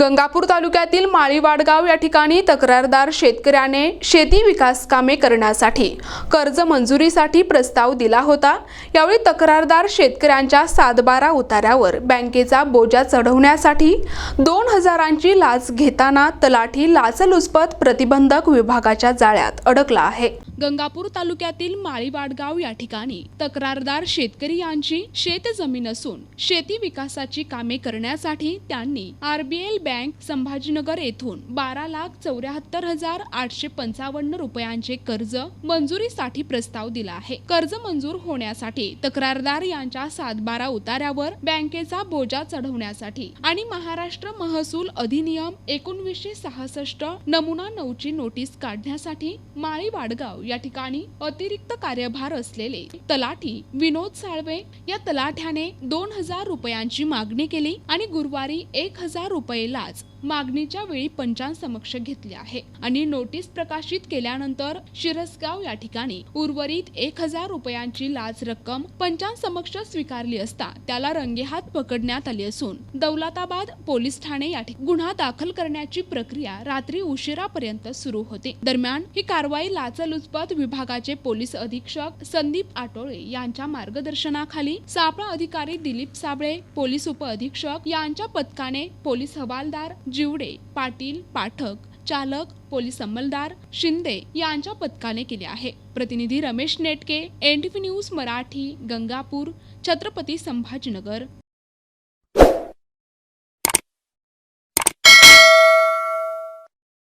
गंगापूर तालुक्यातील माळीवाडगाव या ठिकाणी तक्रारदार शेतकऱ्याने शेती विकास कामे करण्यासाठी कर्ज मंजुरीसाठी प्रस्ताव दिला होता. यावेळी तक्रारदार शेतकऱ्यांच्या सातबारा उतार्यावर बँकेचा बोजा चढवण्यासाठी दोन हजारांची लाच घेताना तलाठी लाचलुचपत प्रतिबंधक विभागाच्या जाळ्यात अडकला आहे. गंगापूर तालुक्यातील माळीवाडगाव या ठिकाणी. तक्रारदार शेतकरी यांची शेत जमीन असून शेती विकासाची कामे करण्यासाठी त्यांनी आरबीएल बँक संभाजीनगर येथून बारा लाख चौऱ्याहत्तर हजार आठशे पंचावन्न रुपयांचे कर्ज मंजुरीसाठी प्रस्ताव दिला आहे. कर्ज मंजूर होण्यासाठी तक्रारदार यांच्या सातबारा उतार्यावर बँकेचा बोजा चढवण्यासाठी आणि महाराष्ट्र महसूल अधिनियम एकोणवीसशे सहासष्ट नमुना नऊची नोटीस काढण्यासाठी माळी वाडगाव या ठिकाणी अतिरिक्त कार्यभार असलेले तलाठी विनोद साळवे या तलाठ्याने दोन हजार रुपयांची मागणी केली आणि गुरुवारी एक हजार रुपये लाच मागणीच्या वेळी पंचांसमक्ष घेतले आहे. आणि नोटीस प्रकाशित केल्यानंतर शिरसगाव या ठिकाणी उर्वरित एक हजार रुपयांची लाच रक्कम पंचांसमक्ष स्वीकारली असता त्याला रंगेहात पकडण्यात आली असून दौलताबाद पोलीस ठाणे या ठिकाणी गुन्हा दाखल करण्याची प्रक्रिया रात्री उशिरापर्यंत सुरू होते. दरम्यान ही कारवाई लाचलुचपत विभागाचे पोलीस अधीक्षक संदीप आटोळे यांच्या मार्गदर्शनाखाली सापळा अधिकारी दिलीप साबळे पोलीस उप अधीक्षक यांच्या पथकाने पोलीस हवालदार जिवडे पाटील पाठक चालक पोलीस अंमलदार शिंदे यांच्या पथकाने केले आहे. प्रतिनिधी रमेश नेटके एनटीव्ही न्यूज मराठी गंगापूर छत्रपती संभाजीनगर.